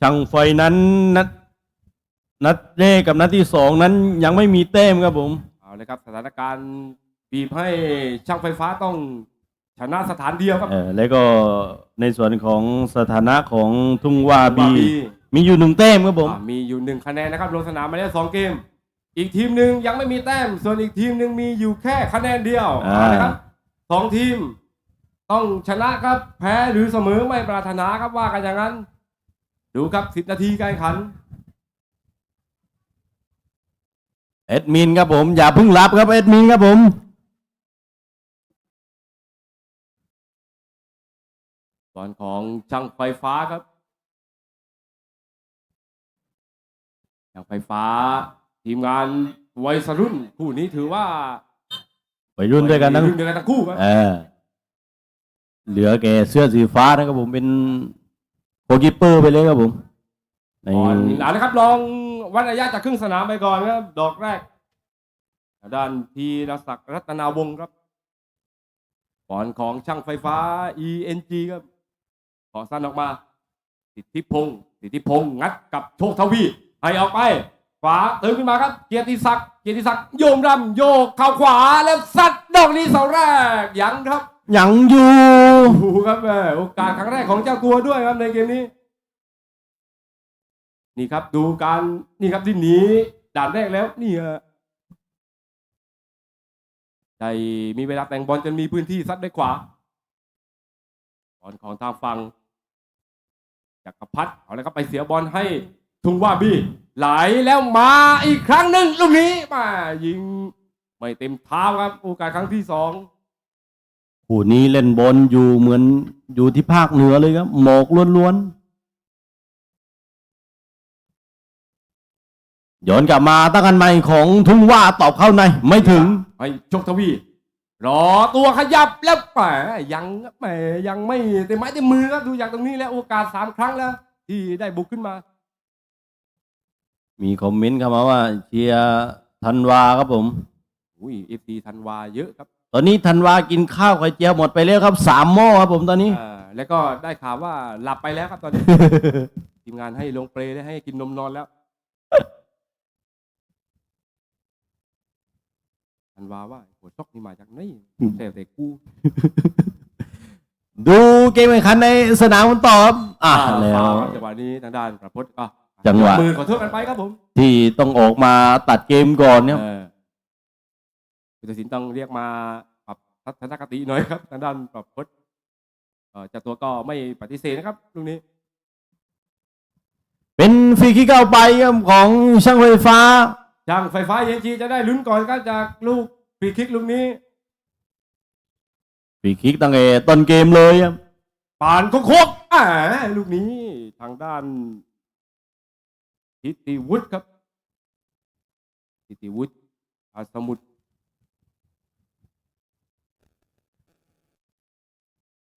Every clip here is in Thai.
ช่างไฟนั้นนัดนัดแรกกับนัดที่สองนั้นยังไม่มีแต้มครับผม เอาเลยครับสถานการณ์บีบให้ช่างไฟฟ้าต้องชนะสถานเดียวครับ เออแล้วก็ในส่วนของสถานะของทุ่งว่าบีว่าบี มีอยู่หนึ่งแต้มครับผม อ่ามีอยู่หนึ่งคะแนนนะครับลงสนามมาแล้วสองเกม อีกทีมหนึ่งยังไม่มีแต้ม ส่วนอีกทีมหนึ่งมีอยู่แค่คะแนนเดียวอ่า เอาเลยครับสองทีม ต้องชนะครับ แพ้หรือเสมอไม่ปรารถนาครับว่ากันอย่างนั้น ดูครับสิบนาทีการแข่งขัน เอ็ดมินครับผม อย่าเพิ่งรับครับ เอ็ดมินครับผมตอนของช่างไฟฟ้าครับช่างไฟฟ้า ทีมงานวัยรุ่นคู่นี้ถือว่าไปรุ่นด้วยกันทั้งรุ่นเดียวกันทั้งคู่ครับ เออ เหลือแกเสื้อสีฟ้านะครับผมเป็น โกกิปเปอร์ไปเลยครับผมในก่อนเอาละครับลองวัดระยะจากครึ่งสนามไปก่อนครับ ดอกแรกด้านพีรศักดิ์รัตนาวงศ์ครับบอลของช่างไฟฟ้า ENG ครับขอสั้นออกมา สิทธิพงศ์สิทธิพงศ์งัดกับโชคทวีให้ออกไปขวาเติมขึ้นมาครับ เกียรติศักดิ์เกียรติศักดิ์โยมรำโยกเข้าขวาแล้วซัดดอกนี้เสาแรกยังครับ ยังอยู่ดูครับแม่โอกาสครั้งแรกของเจ้าตัวด้วยครับในเกมนี้ นี่ครับดูการนี่ครับที่หนีด่านแรกแล้วนี่ฮะได้มีเวลาแต่งบอลจนมีพื้นที่ซัดด้วยขวาบอลของทางฝั่งจักรพัฒน์เอาเลยครับไปเสียบอลให้ทุงว่าบี้ไหลแล้วมาอีกครั้งหนึ่งลูกนี้มายิงไม่เต็มเท้าครับ โอกาสครั้งที่สอง ผู้นี้เล่นบอลอยู่เหมือนอยู่ที่ภาคเหนือเลยครับ หมอกล้วนๆย้อนกลับมาตั้งกันใหม่ของทุ่งว่าตอบเข้าใน ไม่ถึงให้โชคทวี รอตัวขยับแล้วแหมยังแหมยังไม่เต็มไม้เต็มมือครับดูจากตรงนี้แล้วโอกาสสามครั้งแล้ว ที่ได้บุกขึ้นมา มีคอมเมนต์เข้ามาว่าเชียร์ธันวาครับผม อุ้ยเอฟซีธันวาเยอะครับ ตอนนี้ธันวากินข้าวไข่เจียวหมดไปแล้วครับสามหม้อครับผมตอนนี้ อ่าแล้วก็ได้ข่าวว่าหลับไปแล้วครับตอนนี้ ทีมงานให้ลงเปรย์ได้ให้กินนมนอนแล้วธันวาว่าหัวซอกนี่มาจากไหนแต่แต่กูดูเกมแข่งขันในสนามกันต่อครับอะแล้วฟาวครับจังหวะนี้ทางด้านประพจน์อะจังหวะ มือขอโทษกันไปครับผมที่ต้องออกมาตัดเกมก่อนเนี่ย เออ ผู้ตัดสินต้องเรียกมาปรับทัศนคติหน่อยครับทางด้านปรับพจน์เอ่อเจ้าตัวก็ไม่ปฏิเสธนะครับลูกนี้ เป็นฟรีคิกเข้าไปครับของช่างไฟฟ้า ช่างไฟฟ้าเย็นจีจะได้ลุ้นก่อนครับจากลูกฟรีคิกลูกนี้ฟรีคิกตั้งแต่ต้นเกมเลยครับปานโคกๆอ่าลูกนี้ทางด้านทิติวุฒิครับทิติวุฒิอาสมุทร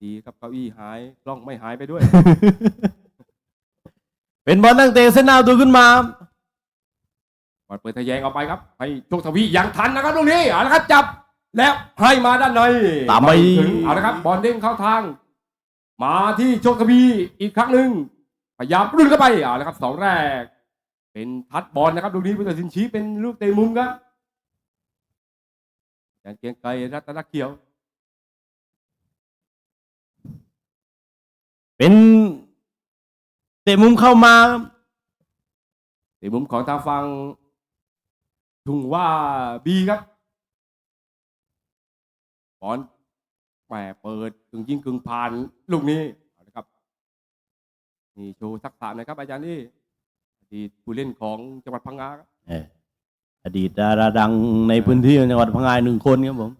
ดีครับเก้าอี้หายกล้องไม่หายไปด้วย เป็นบอลตั้งแต่เส้นหน้าตัวขึ้นมาครับบอลเปิดทะแยงออกไปครับ ให้โชคทวียังทันนะครับลูกนี้เอาละครับ จับแล้วให้มาด้านในตามไปถึงเอาละครับบอลเด้งเข้าทาง มาที่โชคทวีอีกครั้งหนึ่งพยายามรุ่นเข้าไปเอาละครับสองแรก เป็นทัดบอลนะครับลูกนี้ผู้ตัดสินชี้เป็นลูกเตะมุมครับแจนเกรียงไกรรัตนเขียว เป็นเตะมุมเข้ามาครับเตะมุมของทางฝั่งทุ่งว่าบีครับบอลแหมเปิดกึ่งยิงกึ่งผ่านลูกนี้เอาละครับนี่โชว์ทักษะหนะครับ อาจารย์นี่อดีตผู้เล่นของจังหวัดพังงาครับเอ่ออดีตดาราดังในพื้นที่จังหวัดพังงาหนึ่งคนครับผม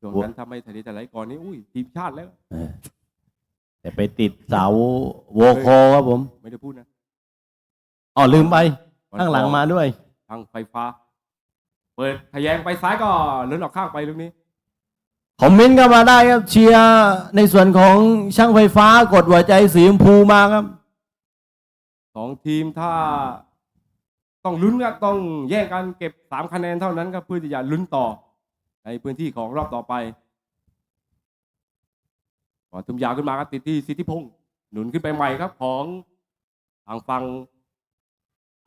ช่วงนั้นทำให้ทะเลแต่ไหลก่อนนี้อุ้ยทีมชาติแล้วเออ แต่ไปติดเสาโวคอครับผม ไม่ได้พูดนะอ๋อลืมไปบอลข้างหลังมาด้วย ทางไฟฟ้า เปิดทะแยงไปซ้ายก็เลื่อนออกข้างไปลูกนี้ คอมเมนต์เข้ามาได้ครับ เชียร์ในส่วนของช่างไฟฟ้ากดหัวใจสีชมพูมาครับสองทีมถ้าต้องลุ้นครับต้องแย่งกันเก็บสามคะแนนเท่านั้นครับเพื่อที่จะลุ้นต่อ ในพื้นที่ของรอบต่อไป บอลทุ่มยาวขึ้นมาครับติดที่สิทธิพงศ์หนุนขึ้นไปใหม่ครับ ของทางฟัง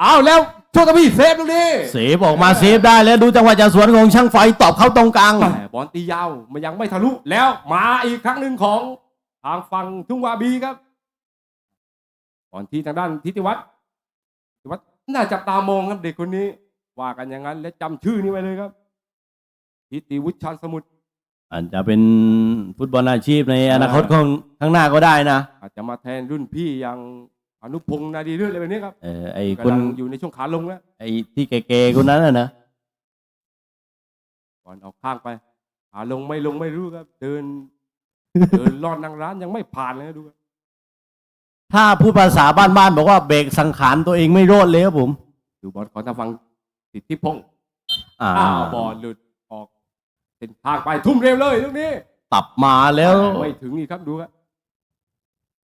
อ้าวแล้วโชคทวีเซฟลูกนี้เซฟออกมาเซฟได้แล้วดูจังหวะจากสวนของช่างไฟตอบเข้าตรงกลางแหมบอลตียาวมันยังไม่ทะลุแล้วมาอีกครั้งหนึ่งของทางฝั่งทุ่งวาบีครับก่อนที่ทางด้านทิติวัฒน์ทิติวัฒน์น่าจับตามองครับเด็กคนนี้ ว่ากันอย่างนั้น และจำชื่อนี้ไว้เลยครับทิติวุฒิชานสมุทร อาจจะเป็นฟุตบอลอาชีพในอนาคตของข้างหน้าก็ได้นะ อาจจะมาแทนรุ่นพี่อย่างอนุพงษ์นาดีเลือดอะไรแบบนี้ครับเออไอ้คกำนลังอยู่ในช่วงขาลงแล้วไอ้ที่เก๋ๆคนนั้นน่ะนะก่อนออกข้างไปขาลงไม่ลงไม่รู้ครับ เดินเดินลอดนั่งร้านยังไม่ผ่านเลยนะดูครับถ้าพูดภาษาบ้านๆบอกว่าเบรกสังขารตัวเองไม่รอดเลยครับผม ดูบอลของทางฝั่งสิทธิพงษ์อ่าอ้าวบอลหลุดออก เส้นทางไปทุ่มเร็วเลยลูกนี้ตับมาแล้วไม่ถึงอีกครับดูครับ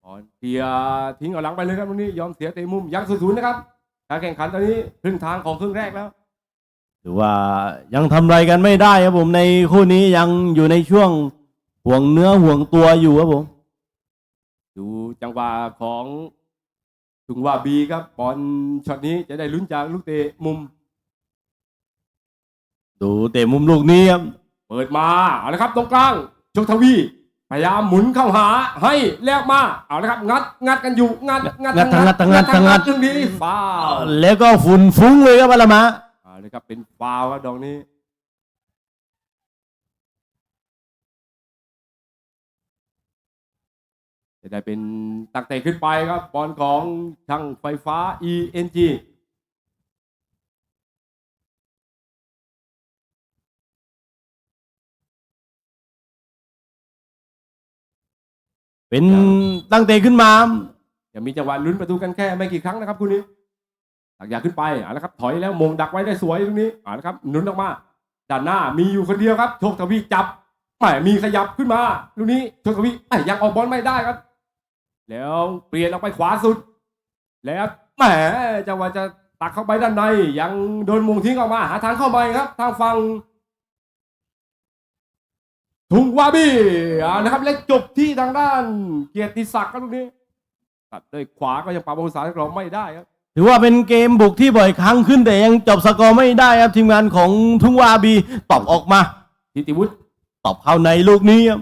บอลเทียร์ทิ้งเอาหลังไปเลยครับลูกนี้ยอมเสียเตะมุมยังศูนย์นะครับการแข่งขันตอนนี้ครึ่งทางของครึ่งแรกแล้วถือว่ายังทำอะไรกันไม่ได้ครับผมในคู่นี้ยังอยู่ในช่วงห่วงเนื้อห่วงตัวอยู่ครับผม ดูจังหวะของถุงว่าบีครับบอลช็อตนี้จะได้ลุ้นจากลูกเตะมุม ดูเตะมุมลูกนี้ครับ เปิดมาเอาละครับตรงกลางโชคทวีพยายามหมุนเข้าหาให้แลกมาเอาละครับงัดงัดกันอยู่งัดงัดงัดทั้งงัดทั้งงัดทั้งงัดตรงนี้ฟาวแล้วก็ฝุ่นฟุ้งเลยครับอาละมะเอาละครับเป็นฟาวครับดอกนี้จะได้เป็นตักเตะขึ้นไปครับบอลของช่างไฟฟ้า ENG เป็นตั้งเตะขึ้นมาจะมีจังหวะลุ้นประตูกันแค่ไม่กี่ครั้งนะครับคู่นี้ตักอยากขึ้นไปเอาละครับ ถอยแล้วมงดักไว้ได้สวยตรงนี้เอาละครับหนุนออกมาด้านหน้ามีอยู่คนเดียวครับโชคทวีจับแหมมีขยับขึ้นมาลูกนี้โชคทวีแหมยังออกบอลไม่ได้ครับ แล้วเปลี่ยนออกไปขวาสุด แล้วแหมจังหวะจะตักเข้าไปด้านใน ยังโดนมงทิ้งออกมา หาทางเข้าไปครับ ทางฝั่ง ทุงวาบีเอานะครับ และจบที่ทางด้าน เกียรติศักดิ์ครับลูกนี้ตัดด้วยขวาก็ยังปรับองศาเราไม่ได้ครับ ถือว่าเป็นเกมบุกที่บ่อยครั้งขึ้นแต่ยังจบสกอร์ไม่ได้ครับทีมงานของทุ่งวาบีตอบออกมาทิติวุฒิตอบเข้าในลูกนี้ครับ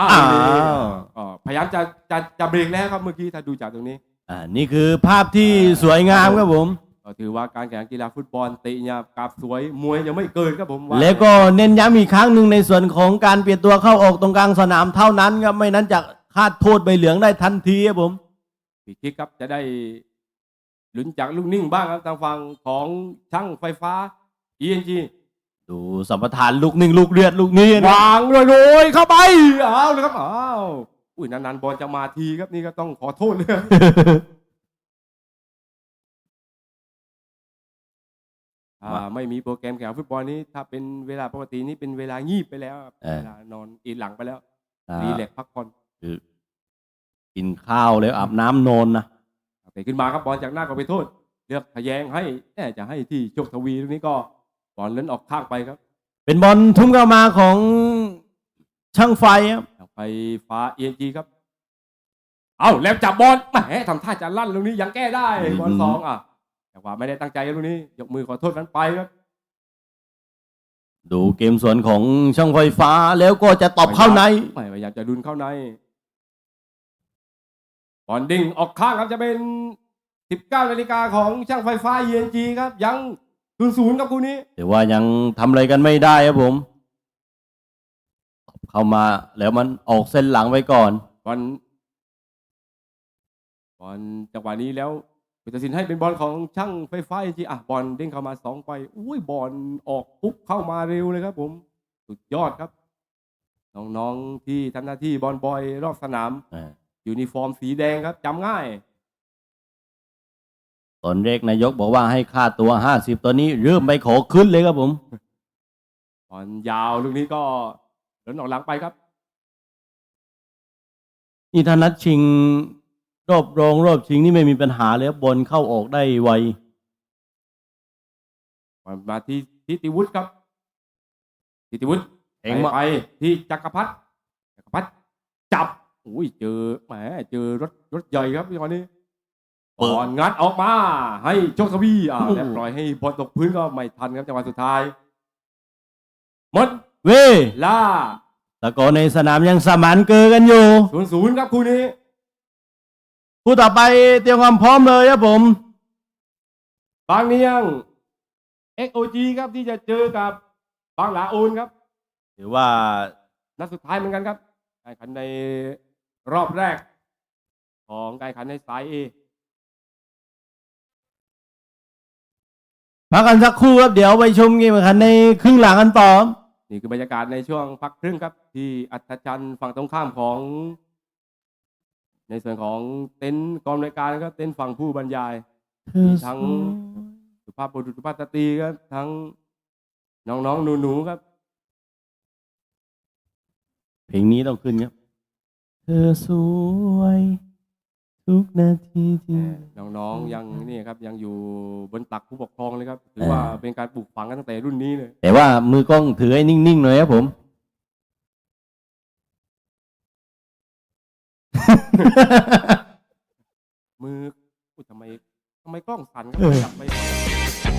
อ้าอ้าว วอ่าพยายามจะจะจะเบรกแล้วครับเมื่อกี้ถ้าดูจากตรงนี้ อ่านี่คือภาพที่สวยงามครับผม ก็ถือว่าการแข่งขันกีฬาฟุตบอลเตะเนี่ยกับสวยมวยยังไม่เกินครับผมว่าแล้วก็เน้นย้ำอีกครั้งหนึ่งในส่วนของการเปลี่ยนตัวเข้าออกตรงกลางสนามเท่านั้นครับไม่นั้นจะคาดโทษใบเหลืองได้ทันทีครับผมปีคิกครับจะได้ลุ้นจากลูกนิ่งบ้างครับทางฝั่งของช่างไฟฟ้า ENG ดูสัมปทานลูกหนึ่งลูกเลือดลูกนี้นะวางโรยๆเข้าไปเอาเลยครับอ้าวอุ้ยนานๆบอลจะมาทีครับนี่ก็ต้องขอโทษเลย อ่าไม่มีโปรแกรมแข่งฟุตบอลนี้ถ้าเป็นเวลาปกตินี่เป็นเวลางีบไปแล้วครับเออ เวลานอนอีนหลังไปแล้วอ่ารีแลกซ์พักผ่อนคือกินข้าวแล้วอาบน้ำนอนนะเตะขึ้นมาครับบอลจากหน้าก็ไปโทษ เลือกทะแยงให้แน่จะให้ที่โชคทวีตรงนี้ก็บอลเล่นออกข้างไปครับเป็นบอลทุ่มเข้ามาของช่างไฟครับไปฟ้าเอ็นจีครับ เอาแล้วจับบอลแหมทำท่าจะลั่นตรงนี้ยังแก้ได้บอลสองอะ แต่ว่าไม่ได้ตั้งใจตรงนี้ ยกมือขอโทษกันไปครับ ดูเกมสวนของช่างไฟฟ้าแล้วก็จะตอบเข้าในไม่พยายามจะดุนเข้าในบอลดิ่งออกข้างครับจะเป็น 19นาฬิกาของช่างไฟฟ้า ENG ครับ ยังศูนย์ศูนย์ครับคู่นี้แต่ว่ายังทำอะไรกันไม่ได้ครับผมตอบเข้ามาแล้วมันออกเส้นหลังไว้ก่อนบอลบอลจังหวะนี้แล้ว ผู้ตัดสินให้เป็นบอลของช่างไฟฟ้า ENG อะบอลเด้งเข้ามาสองไปอุ้ยบอลออกปุ๊บเข้ามาเร็วเลยครับ ผมสุดยอดครับ น้องๆที่ทำหน้าที่บอลบอยรอบสนามอ่ายูนิฟอร์มสีแดงครับจำง่าย ตอนแรกนายกบอกว่าให้ค่าตัวห้าสิบตอนนี้เริ่มไปขอขึ้นเลยครับผม บอลยาวลูกนี้ก็เดินออกหลังไปครับ นี่ถ้านัดชิง รอบรองรอบชิงนี่ไม่มีปัญหาเลยครับบอลเข้าออกได้ไวบอลมาที่ทิติวุฒิครับทิติวุฒิเองมา ไปที่จักรพัฒน์จักรพัฒน์จับอุ้ยเจอแหมเจอรถรถใหญ่ครับพี่คนนี้เปิด ก่อนงัดออกมา ให้โชคทวีอ่าโอ้โห และปล่อยให้บอลตกพื้นก็ไม่ทันครับจังหวะสุดท้ายหมดเว้ยล่าตะโกนในสนามยังสมานเกอกันอยู่ ศูนย์ศูนย์ครับคู่นี้ คู่ต่อไปเตรียมความพร้อมเลยครับผม บางเนียง XOG ครับที่จะเจอกับบางหลาโอนครับถือว่านัดสุดท้ายเหมือนกันครับการแข่งขันในรอบแรก ของการแข่งขันในสายเอพักกันสักครู่ครับ เดี๋ยวไปชมเกมแข่งขันในครึ่งหลังกันต่อ นี่คือบรรยากาศในช่วงพักครึ่งครับ ที่อัศจรรย์ฝั่งตรงข้ามของ ในส่วนของเต็นท์กองรายการครับเต็นท์ฝั่งผู้บรรยายมีทั้งสุภาพบุรุษสุภาพสตรีครับทั้งน้องๆหนูๆครับ เพลงนี้ต้องขึ้นครับ เธอสวย ทุกนาทีที่ น้องๆยังนี่ครับ ยังอยู่บนตักผู้ปกครองเลยครับถือว่าเป็นการปลูกฝังกันตั้งแต่รุ่นนี้เลย แต่ว่ามือกล้องถือให้นิ่งๆหน่อยครับผม มืออุ๊ยทำไมทำไมกล้องสั่นครับเออขยับไป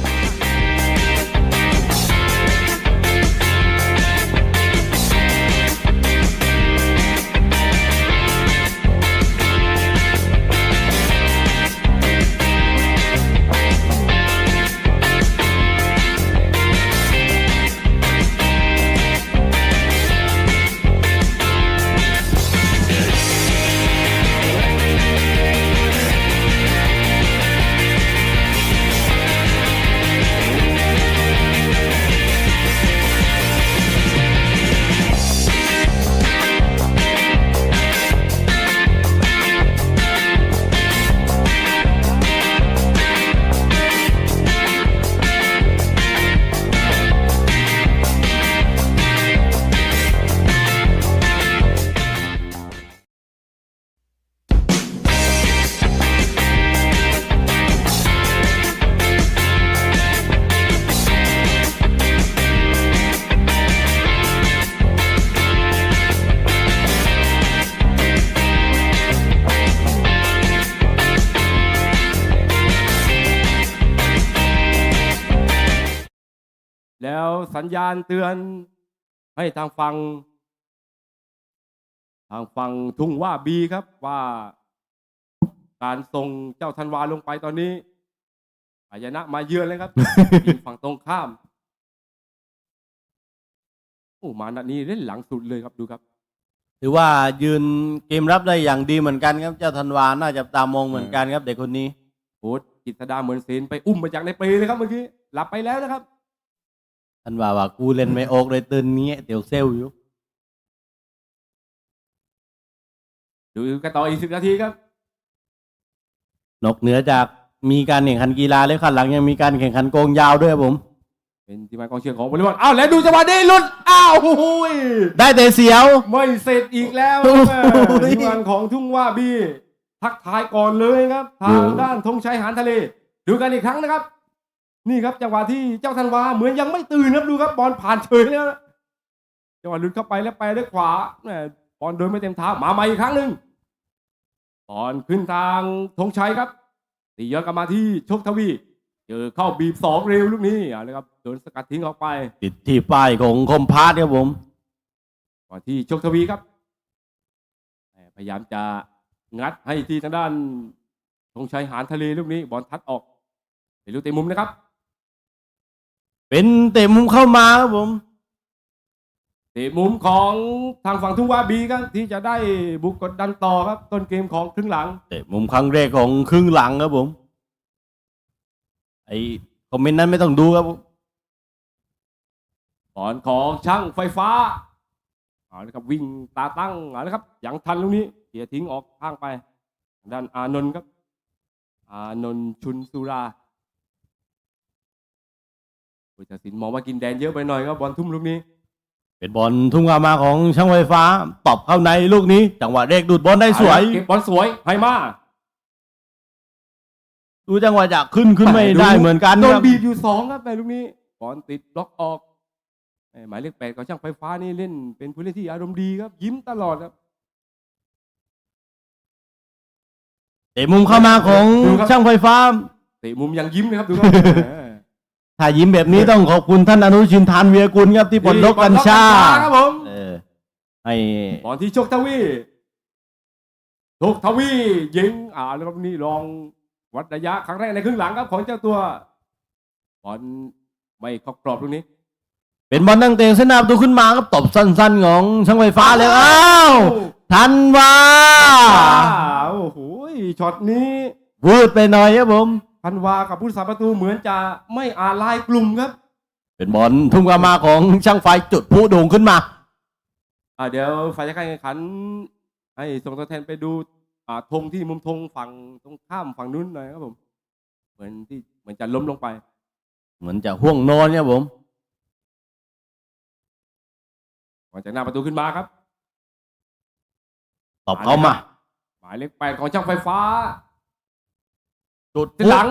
สัญญาณเตือน ให้ทางฝั่งทางฝั่งทุ่งว่าบีครับว่า การส่งเจ้าธันวาลงไปตอนนี้อายนะมาเยือนเลยครับทีมฝั่งตรงข้ามโอ้มานัดนี้เล่นหลังสุดเลยครับดูครับถือว่ายืนเกมรับได้อย่างดีเหมือนกันครับเจ้าธันวาน่าจะตามองเหมือนกันครับ เด็กคนนี้โค้ชกิตดาเหมือนเซนไปอุ้มมาจากในเปรย์เลยครับเมื่อกี้หลับไปแล้วนะครับ ธันวาว่ากูเล่นไม่ออกเลยตื่นเงี้ยเดี๋ยวเซลอยู่ดูกันต่ออีกสิบนาทีครับ นอกเหนือจากมีการแข่งขันกีฬาแล้วข้างหลังยังมีการแข่งขันโกงยาวด้วยครับผม เป็นทีมงานกองเชียร์ของบริวารอ้าวแล้วดูจังหวะนี้หลุดอ้าวโอ้ยได้แต่เสียว ไม่เสร็จอีกแล้วโอ้โหแม่ทีมงานของทุ่งว่าบี ทักทายก่อนเลยครับ ทางโอ้ด้านธงชัยหานทะเล ดูกันอีกครั้งนะครับ นี่ครับจังหวะที่เจ้าธันวาเหมือนยังไม่ตื่นครับดูครับบอลผ่านเฉยแล้วนะจังหวะหลุดเข้าไปแล้วไปด้วยขวาแหมบอลเดินไม่เต็มเท้ามาใหม่อีกครั้งหนึ่งบอลขึ้นทางธงชัยครับตีย้อนกลับมาที่โชคทวีเจอเข้าบีบสองเร็วลูกนี้อะนะครับโดนสกัดทิ้งออกไป ติดที่ป้ายของคมพาร์ทครับผมก่อนที่โชคทวีครับแหมพยายามจะงัดให้ที่ทางด้านธงชัยหานทะเลลูกนี้ บอลทัดออกเป็นลูกเตะมุมนะครับ เป็นเตะมุมเข้ามาครับผมเตะมุมของทางฝั่งทุ่งวาบีครับที่จะได้บุกกดดันต่อครับ ต้นเกมของครึ่งหลัง เตะมุมครั้งแรกของครึ่งหลังครับผม ไอคอมเมนต์นั้นไม่ต้องดูครับผมบอลของช่างไฟฟ้าเอาละครับวิ่งตาตั้งเอาละครับยังทันลูกนี้เสียทิ้งออกข้างไปทางด้านอานนท์ครับ อานนท์ชุนสุรา ผู้ตัดสินมองว่ากินแดนเยอะไปหน่อยครับบอลทุ่มลูกนี้ เป็นบอลทุ่งเข้ามาของช่างไฟฟ้าตอบเข้าในลูกนี้ จังหวะแรกดูดบอลได้สวย เก็บบอลสวยให้มาดูจังหวะจะขึ้นขึ้นไม่ได้เหมือนกันโดคนรับบีบอยู่สองครับในลูกนี้บอลติดบล็อกออกแหม่หมายเลขแปดของช่างไฟฟ้านี่เล่น เป็นผู้เล่นที่อารมณ์ดีครับ ยิ้มตลอดครับเตะมุมเข้ามาของดูครับช่างไฟฟ้าเตะมุมยังยิ้มเลยครับดูครับ ถ้ายิ้มแบบนี้ต้องขอบคุณท่านอนุชินทานเวียกุลครับที่ปลดล็อกกัญชาครับผมเออให้บอลที่โชคทวีโชคทวียิงอ่าแล้วครับนี่ลองวัดระยะครั้งแรกในครึ่งหลังครับของเจ้าตัวบอลไม่เข้ากรอบตรงนี้ เป็นบอลตั้งเตะเส้นหน้าประตูขึ้นมาครับตบสั้น ๆ ของช่างไฟฟ้าเลยอ้าวทันวาอ้าวโอ้โหช็อตนี้วืดไปหน่อยครับผม พันวากับผู้สาประตูเหมือนจะไม่อ่านลายกลุ่มครับ เป็นบอลทุ่มเข้ามาของช่างไฟจุดผู้โด่งขึ้นมา อ่าเดี๋ยวฝ่ายจัดการแข่งขัน ให้ส่งตัวแทนไปดูอ่าธงที่มุมธงฝั่งตรงข้ามฝั่งนู้นหน่อยครับผม เหมือนที่เหมือนจะล้มลงไป เหมือนจะห่วงนอนครับผมก่อนจากหน้าประตูขึ้นมาครับตบเข้ามา หมายเลขแปดของช่างไฟฟ้า จุดทีหลัง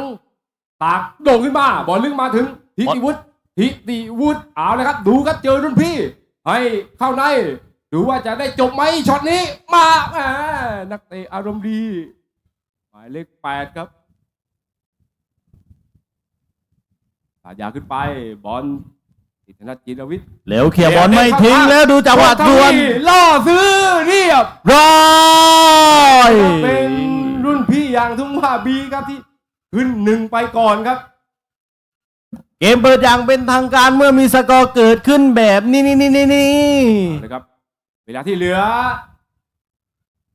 ตากโด่งขึ้นมา บอลลึกมาถึงทิติวุฒิทิติวุฒิเอาเลยครับ ดูครับเจอรุ่นพี่ ให้เข้าใน ดูว่าจะได้จบไหมช็อตนี้มาแหมนักเตะอารมณ์ดี หมายเลขแปดครับสายยาวขึ้นไปบอลติดธนจิรวิทย์เหลวเคลียร์บอลไม่ทิ้งแล้วดูจังหวะดวนล่อซื้อเรียบร้อย เป็นรุ่นพี่อย่างทุ่งว่าบีครับที่ ขึ้นหนึ่งไปก่อนครับ เกมเปิดอย่างเป็นทางการเมื่อมีสกอร์เกิดขึ้นแบบนี้นี่นี่นี่นี่นะครับ เวลาที่เหลือ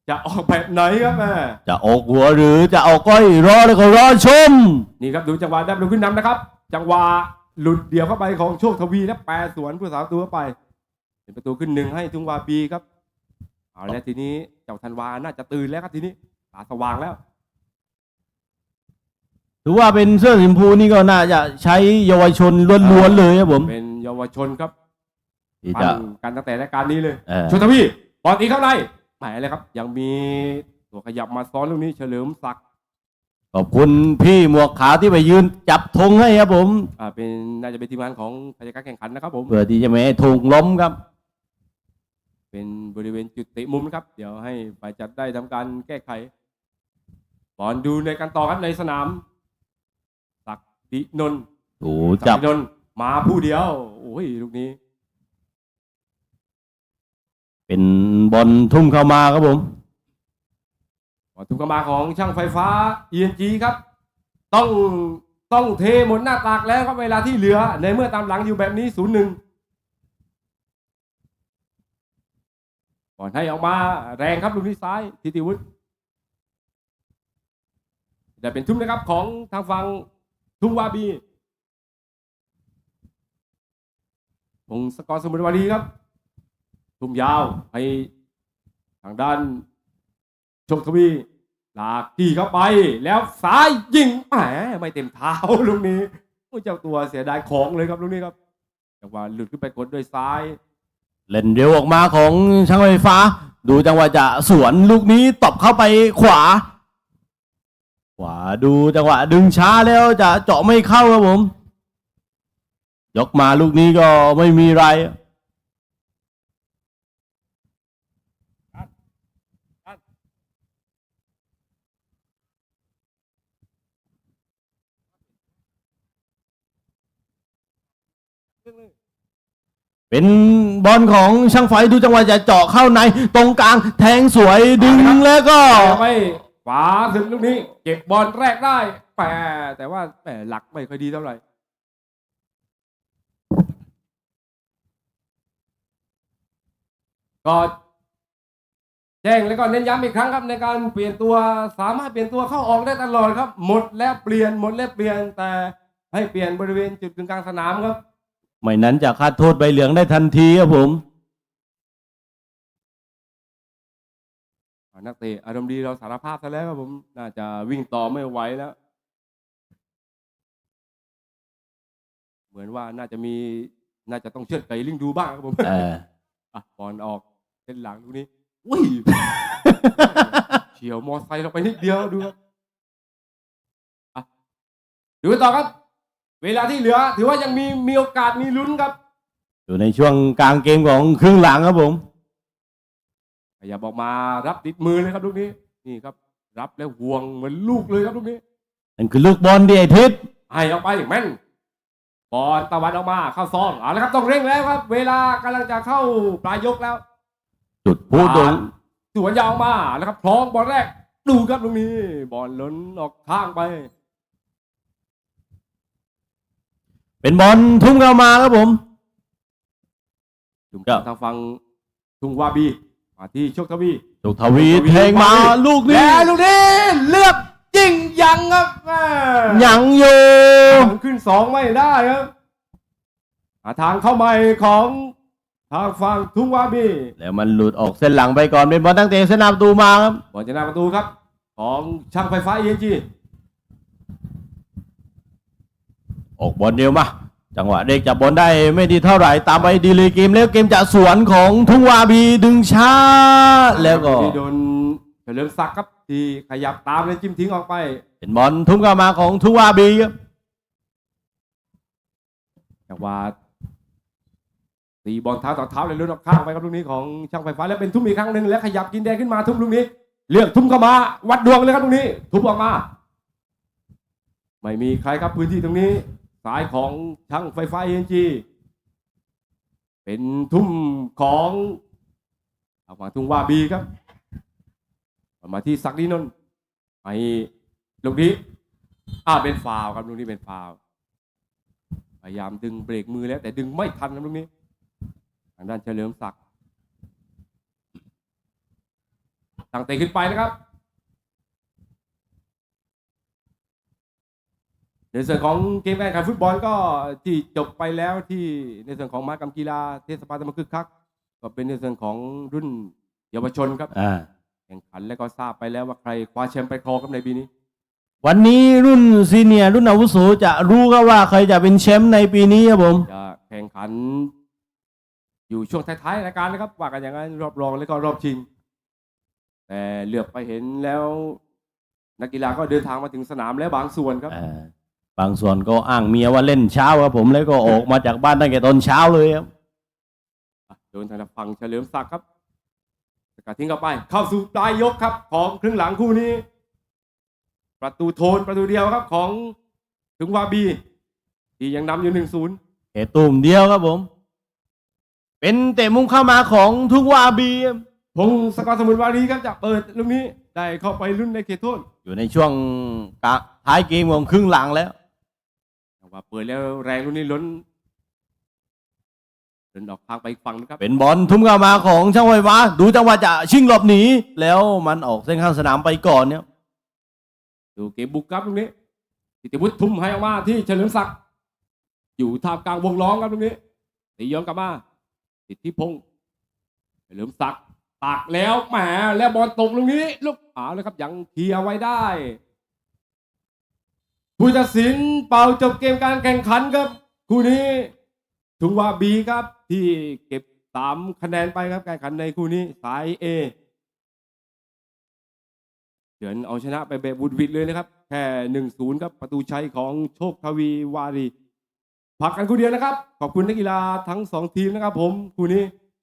จะออกแบบไหนครับแม่จะออกหัวหรือจะออกก้อยรอแล้วก็รอชม นี่ครับดูจังหวะได้ประตูขึ้นนำนะครับ จังหวะหลุดเดี่ยวเข้าไปของโชคทวีและแปรสวนผู้สาวตัวเข้าไป เป็นประตูขึ้นหนึ่งให้ทุ่งวาบีครับเอาแล้วทีนี้เจ้าธันวาน่าจะตื่นแล้วครับทีนี้ตาสว่างแล้ว ถือว่าเป็นเสื้อสีชมพูนี่ก็น่าจะใช้เยาวชนล้วนๆเลยครับผม เป็นเยาวชนครับที่ปั้จะนกันตั้งแต่รายการนี้เลยเออ ชนทวีบอลตีเข้าในแหมเลยครับ ยังมีตัวขยับมาซ้อนลูกนี้เฉลิมศักดิ์ขอบคุณพี่หมวกขาวที่ไปยืนจับธงให้ครับผมอ่าเป็นน่าจะเป็นทีมงานของพยาการแข่งขันนะครับผม เพื่อที่จะไม่ให้ธงล้มครับ เป็นบริเวณจุดเตะมุมนะครับ เดี๋ยวให้ฝ่ายจัดได้ทำการแก้ไขบอลดูในการต่อครับในสนาม ศักดินนท์โอ้ศัจักบดินนท์มาผู้เดียว โอ้ยลูกนี้ เป็นบอลทุ่มเข้ามาครับผมบอลถูกเข้ามาของช่างไฟฟ้า ENG ครับ ต้องต้องเทหมดหน้าตากแล้วครับเวลาที่เหลือ ในเมื่อตามหลังอยู่แบบนี้ศูนย์หนึ่งบอลให้ออกมาแรงครับลูกนี้ซ้ายทิติวุฒิแต่เป็นทุ่มนะครับของทางฝั่ง ทุ่งวาบีพงศกรสมุทรวารีครับ ทุ่มยาวให้ทางด้านชคทวีลากที่เข้าไป แล้วซ้ายยิงแหมไม่เต็มเท้าลูกนี้เจ้าตัวเสียดายของเลยครับลูกนี้ครับจังหวะหลุดขึ้นไปกดด้วยซ้าย เล่นเร็วออกมาของช่างไฟฟ้า ดูจังหวะจะสวนลูกนี้ตบเข้าไปขวา ขวาดูจังหวะดึงช้าแล้วจะเจาะไม่เข้าครับผม ยกมาลูกนี้ก็ไม่มีไรเป็นบอลของช่างไฟดูจังหวะจะเจาะเข้าในตรงกลางแทงสวยดึงแล้วก็ไขวาถึงลูกนี้ เก็บบอลแรกได้แปแต่ว่าแหมหลักไม่ค่อยดีเท่าไหร่ก็แจ้งแล้วก็เน้นย้ำอีกครั้งครับในการเปลี่ยนตัวสามารถเปลี่ยนตัวเข้าออกได้ตลอดครับ หมดแล้วเปลี่ยนหมดแล้วเปลี่ยนแต่ให้เปลี่ยนบริเวณจุดกึ่งกลางสนามครับ ไม่นั้นจะคาดโทษใบเหลืองได้ทันทีครับผม นักเตะอารมณ์ดีเราสารภาพซะแล้วครับผม น่าจะวิ่งต่อไม่ไหวแล้ว เหมือนว่าน่าจะมี น่าจะต้องเชือดไก่ลิงดูบ้างครับผมเอออะบอลออกเส้นหลังลูกนี้อุ้ยเฉียวมอไซค์เราไปนิดเดียวดูครับอะดูกันต่อครับ เวลาที่เหลือ ถือว่ายังมีมีโอกาสมีลุ้นครับ อยู่ในช่วงกลางเกมของครึ่งหลังครับผมข ยับออกมารับติดมือเลยครับลูกนี้นี่ครับ รับแล้วห่วงเหมือนลูกเลยครับลูกนี้นั่นคือลูกบอลที่ไอ้ทิศให้ออกไปแม่นบอลตะวันออกมาเข้าซองเอาละครับต้องเร่งแล้วครับ เวลากำลังจะเข้าปลายยกแล้ว จุดพูดตรงสวนยาวมาแล้วครับพร้อมบอลแรก ดูครับลูกนี้บอลล้นออกข้างไป เป็นบอลทุ่มเข้ามาครับผมจุ่มครับทางฝั่งทุ่งวาบี มาที่โชคทวีจุกทวีแทงมาลูกนี้และลูกนี้เลือกจริงยังครับแม่ยังอยู่ยังขึ้นสองไม่ได้ครับหาทางเข้าใหม่ของทางฝั่งทุ่งวาบีแล้วมันหลุดออกเส้นหลังไปก่อนเป็นบอลตั้งแต่เส้นหน้าประตูมาครับบอลจะหน้าประตูครับ ของช่างไฟฟ้าเอ็นจีออกบอลเดียวมา จังหวะเด็กจับบอลได้ไม่ดีเท่าไหร่ตามไปดีเลยเกมแล้วเกมจะสวนของทุ่งวาบีดึงช้า แล้วก็ที่โดนเฉลิมศักดิ์ครับที่ขยับตามเลยจิ้มทิ้งออกไป เป็นบอลทุ่มเข้ามาของทุ่งวาบีครับจังหวะตีบอลเท้าต่อเท้าเลยลุ้นออกข้างไปครับลูกนี้ของช่างไฟฟ้าแล้วเป็นทุ่มอีกครั้งหนึ่งแล้วขยับกินแดงขึ้นมาทุ่มลูกนี้เลือกทุ่มเข้ามา วัดดวงเลยครับลูกนี้ ทุบออกมา ไม่มีใครครับพื้นที่ตรงนี้ สายของช่างไฟฟ้าเอ็นจีเป็นทุ่มของเอามาทุ่งว่าบีครับ มาที่ศักดินนท์ไปลูกนี้อ่าเป็นฟาวครับลูกนี้เป็นฟาวพยายามดึงเบรกมือแล้ว แต่ดึงไม่ทันนะลูกนี้ ทางด้านเฉลิมศักดิ์ตั้งเตะขึ้นไปนะครับ ในส่วนของเกมการแข่งขันฟุตบอลก็ที่จบไปแล้วที่ในส่วนของมหกรรมกีฬาเทศบาลตะมนคึกคัก ก็เป็นในส่วนของรุ่นเยาวชนครับอ่าแข่งขันแล้วก็ทราบไปแล้วว่าใครคว้าแชมป์ไปครองครับในปีนี้ วันนี้รุ่นซีเนียร์รุ่นอาวุโสจะรู้ก็ว่าใครจะเป็นแชมป์ในปีนี้ครับผมจะแข่งขัน อยู่ช่วงท้ายๆรายการนะครับว่ากันอย่างนั้นรอบรองแล้วก็รอบชิง แต่เหลือบไปเห็นแล้ว นักกีฬาก็เดินทางมาถึงสนามแล้วบางส่วนครับอ่า บางส่วนก็อ้างเมียว่าเล่นเช้าครับ ผมแล้วก็ออกมาจากบ้านตั้งแต่ตอนเช้าเลยครับโดนทางฝั่งเฉลิมศักดิ์ครับสกัดทิ้งเข้าไป เข้าสู่ปลายยกครับ ของครึ่งหลังคู่นี้ ประตูโทนประตูเดียวครับ ของถึงวาบี ที่ยังนำอยู่หนึ่งศูนย์แค่ตุ่มเดียวครับผม เป็นเตะมุมเข้ามาของทุกวาบีครับพงศกรสมุนวารีครับจะเปิดลูกนี้ได้เข้าไปลุ้นในเขตโทษอยู่ในช่วงกะท้ายเกมของครึ่งหลังแล้ว แต่ว่าเปิดแล้วแรงลูกนี้ล้นเดินออกทางไปอีกฝั่งนะครับเป็นบอลทุ่มเข้ามาของช่างไฟฟ้าดูจังหวะจะชิงหลบหนีแล้วมันออกเส้นข้างสนามไปก่อนเนี่ยดูเกมบุกครับลูกนี้สิติวุฒิทุ่มให้ออกมาที่เฉลิมศักดิ์อยู่ท่ามกลางวงล้อมครับลูกนี้ตีย้อนกลับมาสิทธิพงศ์เฉลิมศักดิ์ตักแล้วแหมแล้วบอลตกลูกนี้ ลูกเอาเลยครับยังเคลียร์ไว้ได้ ผู้ตัดสินเป่าจบเกมการแข่งขันครับคู่นี้ถุงว่าบีครับ ที่เก็บสามคะแนนไปครับการแข่งขันในคู่นี้สายเอเฉือนเอาชนะไปแบบบุดวิดเลยนะครับ แค่หนึ่งศูนย์ครับประตูชัยของโชคทวีวารีพักกันคู่เดียวนะครับ ขอบคุณนักกีฬาทั้งสองทีมนะครับผมคู่นี้